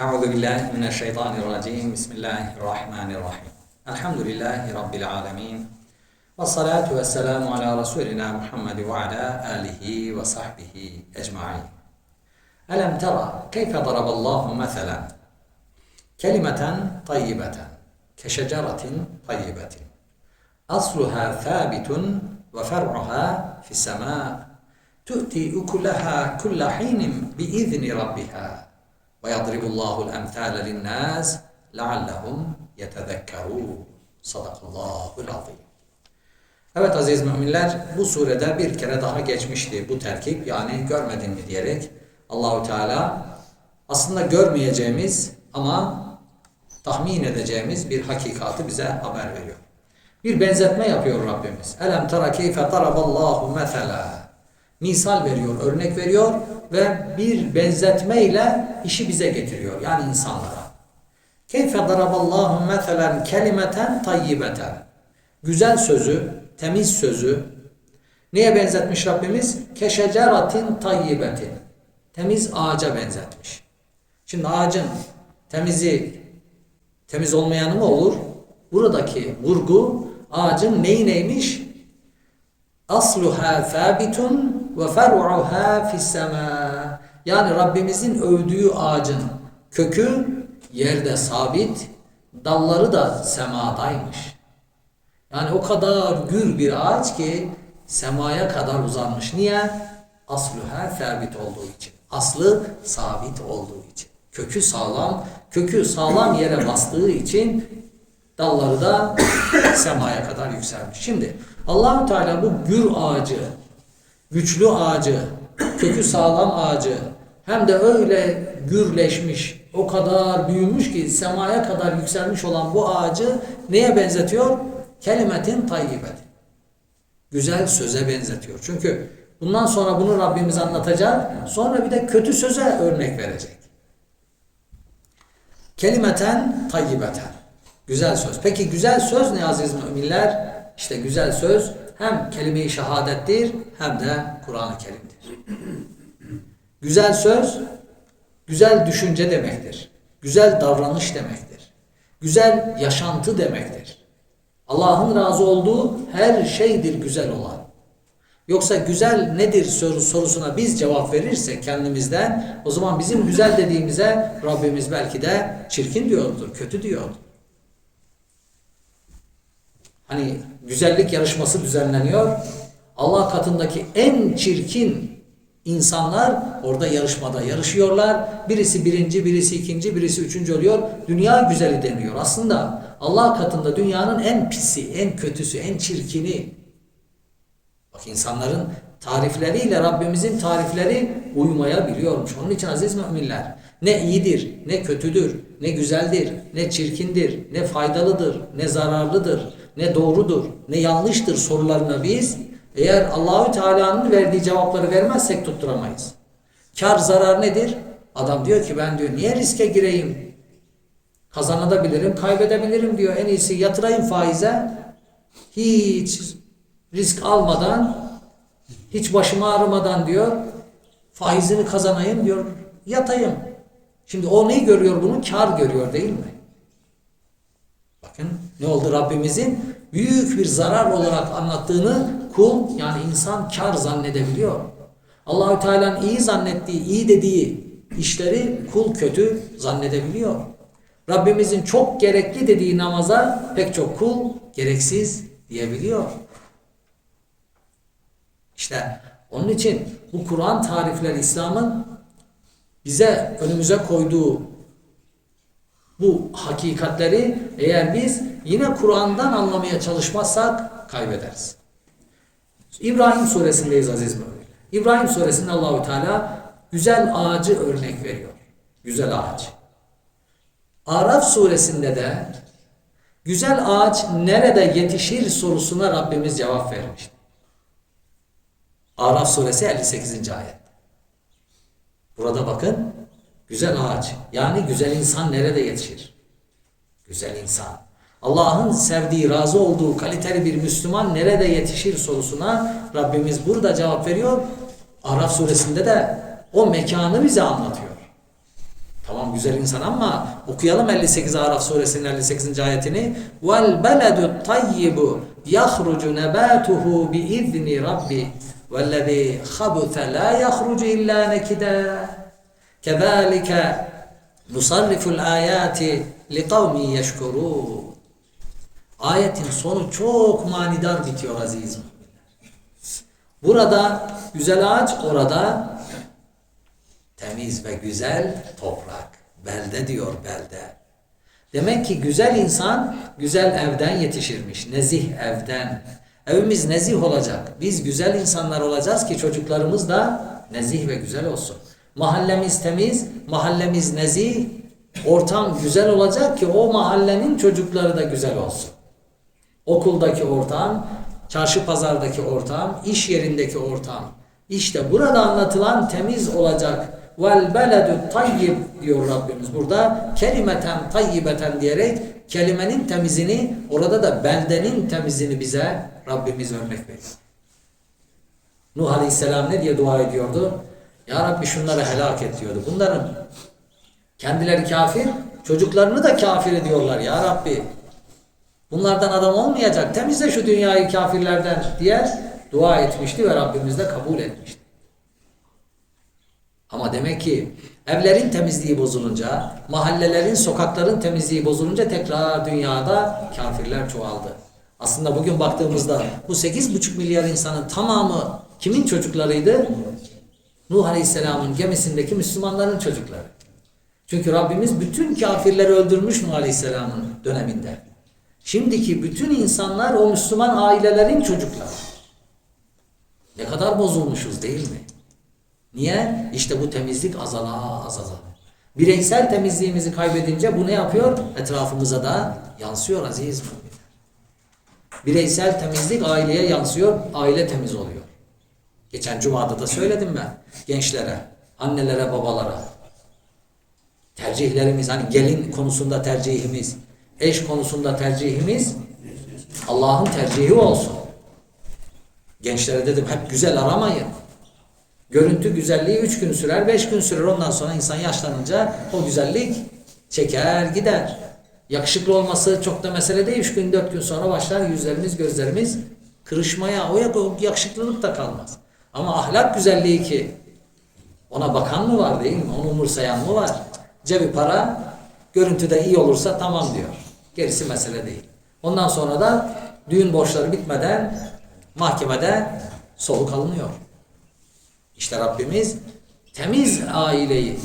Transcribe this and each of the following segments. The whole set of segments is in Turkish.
أعوذ بالله من الشيطان الرجيم. بسم الله الرحمن الرحيم. الحمد لله رب العالمين والصلاة والسلام على رسولنا محمد وعلى آله وصحبه أجمعين. ألم ترى كيف ضرب الله مثلا؟ كلمة طيبة كشجرة طيبة. أصلها ثابت وفرعها في السماء. تؤتي أكلها كل حين بإذن ربها. ويضرب الله الأمثال للناس لعلهم يتذكرون صدق الله العظيم Evet aziz müminler bu surede bir kere daha geçmişti bu terkip yani görmedin mi diyerek Allahu Teala aslında görmeyeceğimiz ama tahmin edeceğimiz bir hakikatı bize haber veriyor. Bir benzetme yapıyor Rabbimiz. Elem tera keyfe daraballahu mesela. Misal veriyor, örnek veriyor ve bir benzetmeyle işi bize getiriyor. Yani insanlara. Keyfe daraballahu meselen kelimeten tayyibeten. Güzel sözü, temiz sözü neye benzetmiş Rabbimiz? Keşeceratin tayyibetin. Temiz ağaca benzetmiş. Şimdi ağacın temizi temiz olmayanı mı olur? Buradaki vurgu ağacın neyi neymiş? Asluha sabitun ve fer'uha fis sema. Yani Rabbimizin övdüğü ağacın kökü yerde sabit, dalları da semadaymış. Yani o kadar gür bir ağaç ki semaya kadar uzanmış. Niye? Asluha sabit olduğu için. Aslı sabit olduğu için. Kökü sağlam, kökü sağlam yere bastığı için dalları da semaya kadar yükselmiş. Şimdi Allahu Teala bu gür ağacı, güçlü ağacı, kökü sağlam ağacı hem de öyle gürleşmiş, o kadar büyümüş ki semaya kadar yükselmiş olan bu ağacı neye benzetiyor? Kelimetin tayyibet. Güzel söze benzetiyor. Çünkü bundan sonra bunu Rabbimiz anlatacak. Sonra bir de kötü söze örnek verecek. Kelimeten tayyibeten. Güzel söz. Peki güzel söz ne aziz müminler? İşte güzel söz hem kelime-i şehadettir hem de Kur'an-ı Kerim'dir. Güzel söz, güzel düşünce demektir. Güzel davranış demektir. Güzel yaşantı demektir. Allah'ın razı olduğu her şeydir güzel olan. Yoksa güzel nedir soru, sorusuna biz cevap verirsek kendimizden o zaman bizim güzel dediğimize Rabbimiz belki de çirkin diyordur, kötü diyordur. Hani güzellik yarışması düzenleniyor. Allah katındaki en çirkin insanlar orada yarışmada yarışıyorlar. Birisi birinci, birisi ikinci, birisi üçüncü oluyor. Dünya güzeli deniyor. Aslında Allah katında dünyanın en pisi, en kötüsü, en çirkini. Bak insanların tarifleriyle Rabbimizin tarifleri uymayabiliyormuş. Onun için aziz müminler ne iyidir, ne kötüdür, ne güzeldir, ne çirkindir, ne faydalıdır, ne zararlıdır, ne doğrudur, ne yanlıştır sorularına biz eğer Allahü Teala'nın verdiği cevapları vermezsek tutturamayız. Kar zarar nedir? Adam diyor ki ben diyor niye riske gireyim? Kazanabilirim, kaybedebilirim diyor. En iyisi yatırayım faize. Hiç risk almadan, hiç başımı ağrımadan diyor. Faizini kazanayım diyor. Yatayım. Şimdi o neyi görüyor bunu? Kar görüyor değil mi? Bakın ne oldu Rabbimizin büyük bir zarar olarak anlattığını kul yani insan kar zannedebiliyor. Allahü Teala'nın iyi zannettiği, iyi dediği işleri kul kötü zannedebiliyor. Rabbimizin çok gerekli dediği namaza pek çok kul gereksiz diyebiliyor. İşte onun için bu Kur'an tarifleri İslam'ın bize önümüze koyduğu bu hakikatleri eğer biz yine Kur'an'dan anlamaya çalışmazsak kaybederiz. İbrahim suresindeyiz aziz mümin. İbrahim suresinde Allahü Teala güzel ağacı örnek veriyor. Güzel ağaç. Araf suresinde de güzel ağaç nerede yetişir sorusuna Rabbimiz cevap vermişti. Araf suresi 58. ayet. Burada bakın güzel ağaç yani güzel insan nerede yetişir? Güzel insan. Allah'ın sevdiği, razı olduğu kaliteli bir Müslüman nerede yetişir sorusuna Rabbimiz burada cevap veriyor. Araf suresinde de o mekanı bize anlatıyor. Tamam güzel insan ama okuyalım 58 Araf suresinin 58. ayetini. Vel beledu tayyibu yahrucu nebatuhu bi izni rabbi vellezî habuthe la yahrucu illa nekida. Kezalike nusarriful ayati li kavmi yeşkurûn. Ayetin sonu çok manidar bitiyor aziz. Burada güzel ağaç orada temiz ve güzel toprak. Belde diyor belde. Demek ki güzel insan güzel evden yetişirmiş. Nezih evden. Evimiz nezih olacak. Biz güzel insanlar olacağız ki çocuklarımız da nezih ve güzel olsun. Mahallemiz temiz, mahallemiz nezih, ortam güzel olacak ki o mahallenin çocukları da güzel olsun. Okuldaki ortam, çarşı pazardaki ortam, iş yerindeki ortam. İşte burada anlatılan temiz olacak. Vel beledü tayyib diyor Rabbimiz burada. Kelimeten tayyibeten diyerek kelimenin temizini orada da beldenin temizini bize Rabbimiz örnek veriyor. Nuh Aleyhisselam ne diye dua ediyordu? Ya Rabbi şunları helak et diyordu. Bunların kendileri kafir, çocuklarını da kafir ediyorlar ya Rabbi. Bunlardan adam olmayacak. Temizle şu dünyayı kafirlerden diye dua etmişti ve Rabbimiz de kabul etmişti. Ama demek ki evlerin temizliği bozulunca, mahallelerin, sokakların temizliği bozulunca tekrar dünyada kafirler çoğaldı. Aslında bugün baktığımızda bu 8,5 milyar insanın tamamı kimin çocuklarıydı? Nuh Aleyhisselam'ın gemisindeki Müslümanların çocukları. Çünkü Rabbimiz bütün kafirleri öldürmüş Nuh Aleyhisselam'ın döneminde. Şimdiki bütün insanlar o Müslüman ailelerin çocukları. Ne kadar bozulmuşuz değil mi? Niye? İşte bu temizlik azala azala. Bireysel temizliğimizi kaybedince bu ne yapıyor? Etrafımıza da yansıyor aziz. Bireysel temizlik aileye yansıyor, aile temiz oluyor. Geçen cumada da söyledim ben gençlere, annelere, babalara. Tercihlerimiz hani gelin konusunda tercihimiz, eş konusunda tercihimiz Allah'ın tercihi olsun. Gençlere dedim hep güzel aramayın. Görüntü güzelliği üç gün sürer, beş gün sürer. Ondan sonra insan yaşlanınca o güzellik çeker gider. Yakışıklı olması çok da mesele değil. Üç gün, dört gün sonra başlar yüzlerimiz, gözlerimiz kırışmaya. O yak- o yakışıklılık da kalmaz. Ama ahlak güzelliği ki ona bakan mı var değil mi? Onu umursayan mı var? Cebi para, görüntüde iyi olursa tamam diyor. Gerisi mesele değil. Ondan sonra da düğün borçları bitmeden mahkemede soluk alınıyor. İşte Rabbimiz temiz aileyi,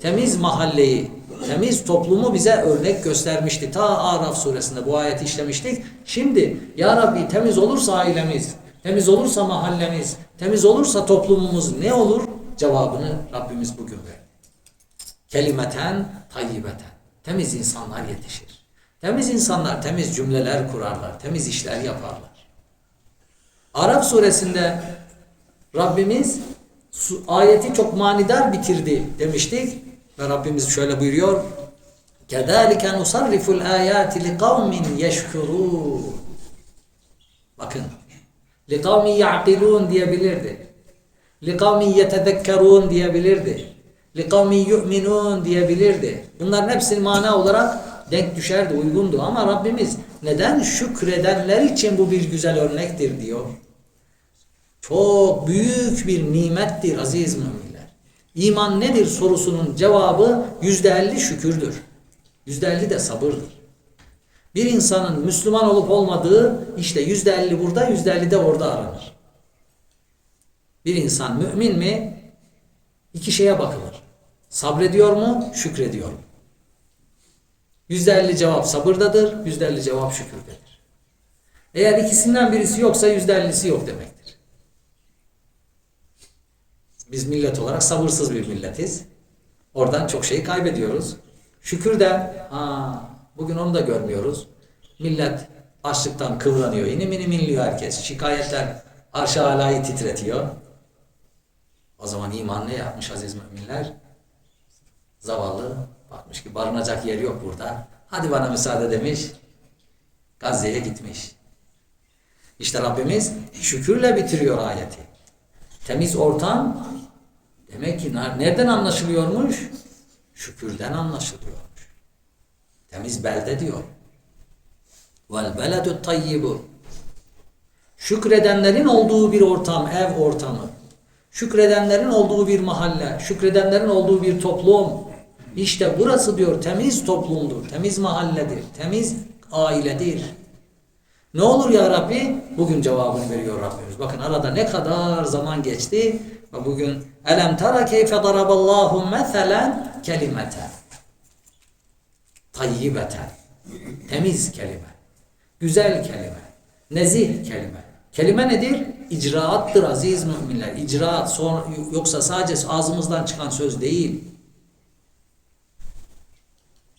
temiz mahalleyi, temiz toplumu bize örnek göstermişti. Ta Araf suresinde bu ayeti işlemiştik. Şimdi ya Rabbi temiz olursa ailemiz, temiz olursa mahallemiz, temiz olursa toplumumuz ne olur? Cevabını Rabbimiz bugün verdi. Kelimeten tayyibeten. Temiz insanlar yetişir. Temiz insanlar temiz cümleler kurarlar, temiz işler yaparlar. Araf suresinde Rabbimiz ayeti çok manidar bitirdi demiştik. Ve Rabbimiz şöyle buyuruyor. كَذَٰلِكَ نُصَرِّفُ الْآيَاتِ لِقَوْمٍ يَشْكُرُونَ Bakın. لِقَوْمٍ يَعْقِلُونَ diyebilirdi. لِقَوْمٍ يَتَذَكَّرُونَ diyebilirdi. لِقَوْمٍ يُؤْمِنُونَ diyebilirdi. Bunların hepsi mana olarak denk düşerdi, uygundu. Ama Rabbimiz neden şükredenler için bu bir güzel örnektir diyor. Çok büyük bir nimettir aziz müminler. İman nedir sorusunun cevabı yüzde elli şükürdür. Yüzde elli de sabırdır. Bir insanın Müslüman olup olmadığı işte yüzde elli burada, yüzde elli de orada aranır. Bir insan mümin mi? İki şeye bakılır. Sabrediyor mu? Şükrediyor mu? Yüzde elli cevap sabırdadır, yüzde elli cevap şükürdedir. Eğer ikisinden birisi yoksa yüzde ellisi yok demektir. Biz millet olarak sabırsız bir milletiz. Oradan çok şeyi kaybediyoruz. Şükür de ha, bugün onu da görmüyoruz. Millet açlıktan kıvranıyor. İnim inim inliyor herkes. Şikayetler arş-ı alayı titretiyor. O zaman iman ne yapmış aziz müminler? Zavallı bakmış ki barınacak yer yok burada. Hadi bana müsaade demiş. Gazze'ye gitmiş. İşte Rabbimiz şükürle bitiriyor ayeti. Temiz ortam demek ki nereden anlaşılıyormuş? Şükürden anlaşılıyormuş. Temiz belde diyor. Vel beledü tayyibu. Şükredenlerin olduğu bir ortam, ev ortamı. Şükredenlerin olduğu bir mahalle, şükredenlerin olduğu bir toplum. İşte burası diyor temiz toplumdur, temiz mahalledir, temiz ailedir. Ne olur ya Rabbi? Bugün cevabını veriyor Rabbimiz. Bakın arada ne kadar zaman geçti ve bugün elem tara keyfe daraballahu meselen kelimeten tayyibeten temiz kelime güzel kelime nezih kelime kelime nedir? İcraattır aziz müminler. İcraat sonra, yoksa sadece ağzımızdan çıkan söz değil.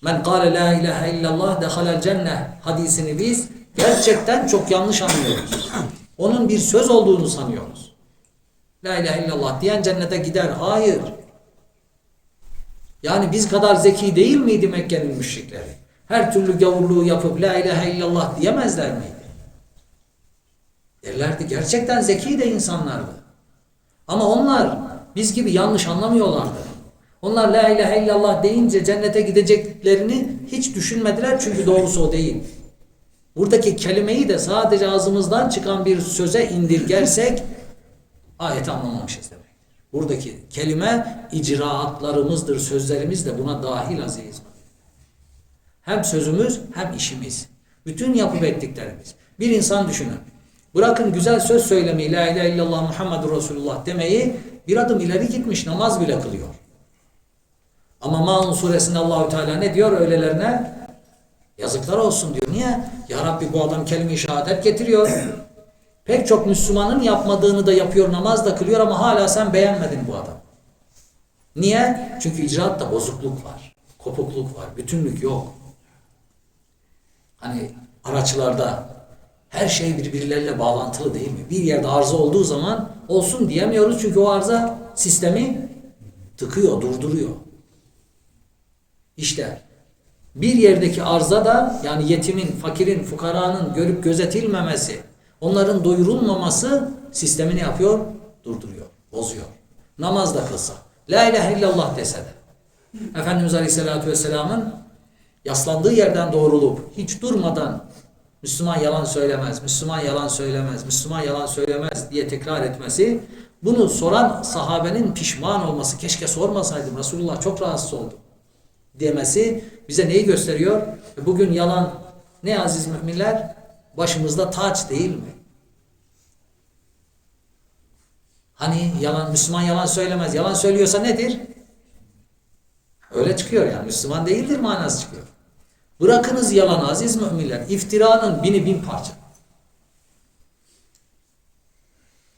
Men kâle la ilahe illallah dehalel cenneh hadisini biz gerçekten çok yanlış anlıyoruz. Onun bir söz olduğunu sanıyoruz. La ilahe illallah diyen cennete gider. Hayır. Yani biz kadar zeki değil miydi Mekke'nin müşrikleri? Her türlü gavurluğu yapıp la ilahe illallah diyemezler miydi? Derlerdi. Gerçekten zeki de insanlardı. Ama onlar biz gibi yanlış anlamıyorlardı. Onlar la ilahe illallah deyince cennete gideceklerini hiç düşünmediler çünkü doğrusu o değil. Buradaki kelimeyi de sadece ağzımızdan çıkan bir söze indirgersek ayeti anlamamışız demek. Buradaki kelime icraatlarımızdır, sözlerimiz de buna dahil aziz. Hem sözümüz hem işimiz. Bütün yapıp ettiklerimiz. Bir insan düşünün. Bırakın güzel söz söylemeyi, la ilahe illallah Muhammedur Resulullah demeyi bir adım ileri gitmiş namaz bile kılıyor. Ama Maun suresinde Allahü Teala ne diyor öylelerine? Yazıklar olsun diyor. Niye? Ya Rabbi bu adam kelime-i şehadet getiriyor. Pek çok Müslümanın yapmadığını da yapıyor, namaz da kılıyor ama hala sen beğenmedin bu adam. Niye? Çünkü icraatta bozukluk var. Kopukluk var. Bütünlük yok. Hani araçlarda her şey birbirleriyle bağlantılı değil mi? Bir yerde arıza olduğu zaman olsun diyemiyoruz çünkü o arıza sistemi tıkıyor, durduruyor. İşte bir yerdeki arıza da yani yetimin, fakirin, fukaranın görüp gözetilmemesi, onların doyurulmaması sistemini yapıyor? Durduruyor, bozuyor. Namaz da kılsa, la ilahe illallah dese de. Efendimiz Aleyhisselatü Vesselam'ın yaslandığı yerden doğrulup hiç durmadan Müslüman yalan söylemez, Müslüman yalan söylemez, Müslüman yalan söylemez diye tekrar etmesi, bunu soran sahabenin pişman olması, keşke sormasaydım, Resulullah çok rahatsız oldu demesi bize neyi gösteriyor? Bugün yalan ne aziz müminler? Başımızda taç değil mi? Hani yalan, Müslüman yalan söylemez. Yalan söylüyorsa nedir? Öyle çıkıyor yani. Müslüman değildir manası çıkıyor. Bırakınız yalan aziz müminler. İftiranın bini bin parça.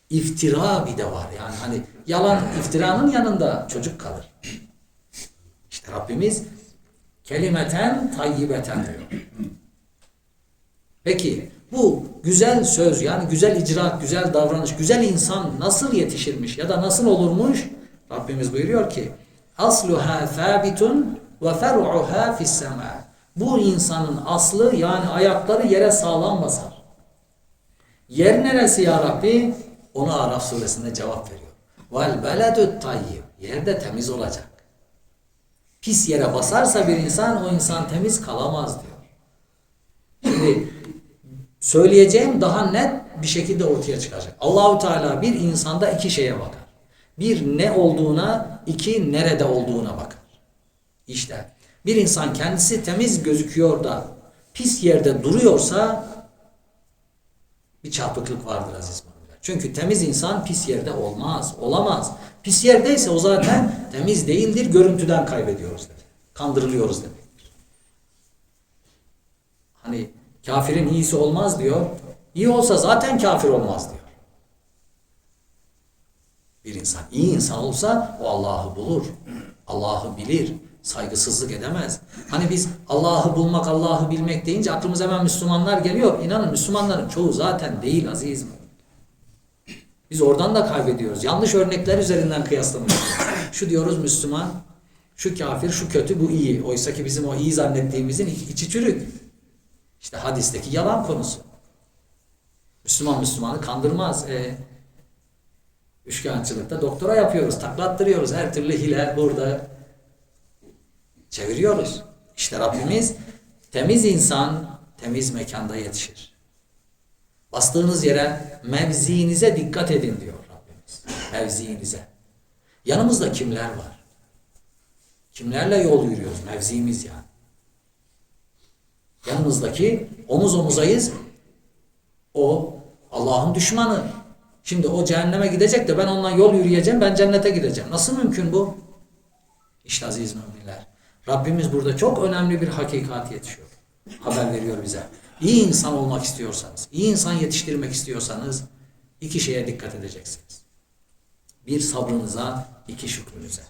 İftira bir de var yani hani yalan iftiranın yanında çocuk kalır. İşte Rabbimiz kelimeten tayyibeten diyor. Peki bu güzel söz yani güzel icraat, güzel davranış, güzel insan nasıl yetişirmiş ya da nasıl olurmuş? Rabbimiz buyuruyor ki asluha sabitun ve fer'uha fis sema. Bu insanın aslı yani ayakları yere sağlam basar. Yer neresi ya Rabbi? Onu Araf suresinde cevap veriyor. Vel beledü tayyib. Yer de temiz olacak. Pis yere basarsa bir insan o insan temiz kalamaz diyor. Şimdi söyleyeceğim daha net bir şekilde ortaya çıkacak. Allahu Teala bir insanda iki şeye bakar. Bir ne olduğuna, iki nerede olduğuna bakar. İşte bir insan kendisi temiz gözüküyor da pis yerde duruyorsa bir çarpıklık vardır aziz müminler. Çünkü temiz insan pis yerde olmaz, olamaz. Pis yerdeyse o zaten temiz değildir, görüntüden kaybediyoruz demek. Kandırılıyoruz demektir. Hani kafirin iyisi olmaz diyor. İyi olsa zaten kafir olmaz diyor. Bir insan iyi insan olsa o Allah'ı bulur. Allah'ı bilir. Saygısızlık edemez. Hani biz Allah'ı bulmak, Allah'ı bilmek deyince aklımıza hemen Müslümanlar geliyor. İnanın Müslümanların çoğu zaten değil aziz? Biz oradan da kaybediyoruz. Yanlış örnekler üzerinden kıyaslamıyoruz. Şu diyoruz Müslüman, şu kafir, şu kötü, bu iyi. Oysa ki bizim o iyi zannettiğimizin içi çürük. İşte hadisteki yalan konusu. Müslüman Müslümanı kandırmaz. E, üçkağıtçılıkta doktora yapıyoruz, taklattırıyoruz. Her türlü hile burada. Çeviriyoruz. İşte Rabbimiz temiz insan temiz mekanda yetişir. Bastığınız yere mevziinize dikkat edin diyor Rabbimiz. Mevziinize. Yanımızda kimler var? Kimlerle yol yürüyoruz? Mevzimiz yani. Yanımızdaki omuz omuzayız. O Allah'ın düşmanı. Şimdi o cehenneme gidecek de ben ondan yol yürüyeceğim, ben cennete gideceğim. Nasıl mümkün bu? İşte aziz müminler. Rabbimiz burada çok önemli bir hakikat yetişiyor. Haber veriyor bize. İyi insan olmak istiyorsanız, iyi insan yetiştirmek istiyorsanız iki şeye dikkat edeceksiniz. Bir sabrınıza, iki şükrünüze.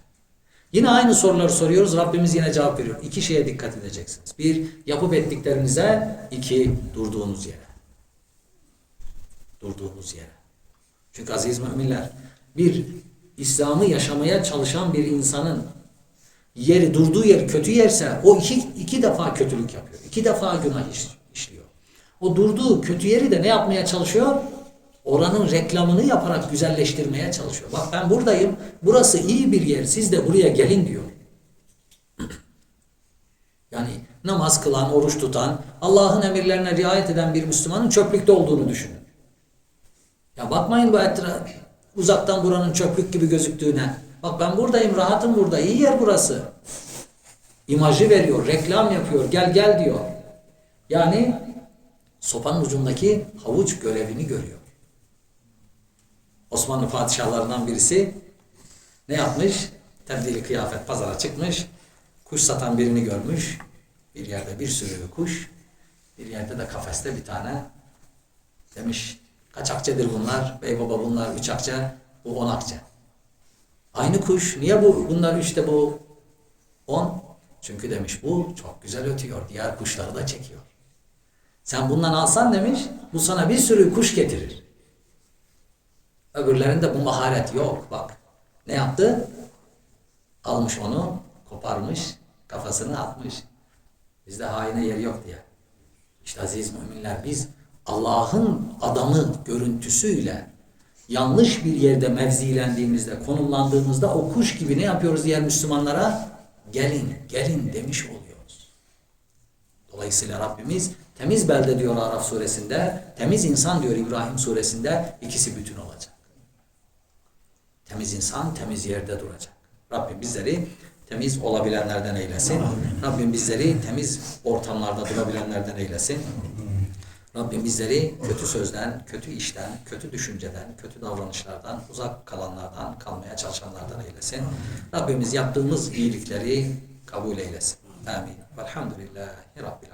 Yine aynı soruları soruyoruz. Rabbimiz yine cevap veriyor. İki şeye dikkat edeceksiniz. Bir, yapıp ettiklerinize. iki durduğunuz yere. Durduğunuz yere. Çünkü aziz müminler, bir İslam'ı yaşamaya çalışan bir insanın yeri, durduğu yer kötü yerse o iki, iki defa kötülük yapıyor. iki defa günah iş- işliyor. O durduğu kötü yeri de ne yapmaya çalışıyor? Oranın reklamını yaparak güzelleştirmeye çalışıyor. Bak ben buradayım, burası iyi bir yer, siz de buraya gelin diyor. Yani namaz kılan, oruç tutan, Allah'ın emirlerine riayet eden bir Müslümanın çöplükte olduğunu düşünün. Ya bakmayın bu etraf, uzaktan buranın çöplük gibi gözüktüğüne. Bak ben buradayım, rahatım burada, iyi yer burası. İmajı veriyor, reklam yapıyor, gel gel diyor. Yani sopanın ucundaki havuç görevini görüyor. Osmanlı padişahlarından birisi ne yapmış? Tebdili kıyafet pazara çıkmış. Kuş satan birini görmüş. Bir yerde bir sürü kuş. Bir yerde de kafeste bir tane. Demiş kaç akçedir bunlar? Bey baba bunlar üç akçe. Bu on akçe. Aynı kuş. Niye bu bunlar üçte bu on? Çünkü demiş bu çok güzel ötüyor. Diğer kuşları da çekiyor. Sen bundan alsan demiş bu sana bir sürü kuş getirir. Öbürlerinde bu maharet yok. Bak ne yaptı? Almış onu, koparmış, kafasını atmış. Bizde haine yer yok diye. İşte aziz müminler biz Allah'ın adamı görüntüsüyle yanlış bir yerde mevzilendiğimizde, konumlandığımızda o kuş gibi ne yapıyoruz diğer Müslümanlara? Gelin, gelin demiş oluyoruz. Dolayısıyla Rabbimiz temiz belde diyor Araf suresinde, temiz insan diyor İbrahim suresinde ikisi bütün olacak. Temiz insan temiz yerde duracak. Rabbim bizleri temiz olabilenlerden eylesin. Rabbim bizleri temiz ortamlarda durabilenlerden eylesin. Rabbim bizleri kötü sözden, kötü işten, kötü düşünceden, kötü davranışlardan, uzak kalanlardan, kalmaya çalışanlardan eylesin. Rabbimiz yaptığımız iyilikleri kabul eylesin. Amin. Velhamdülillahi Rabbil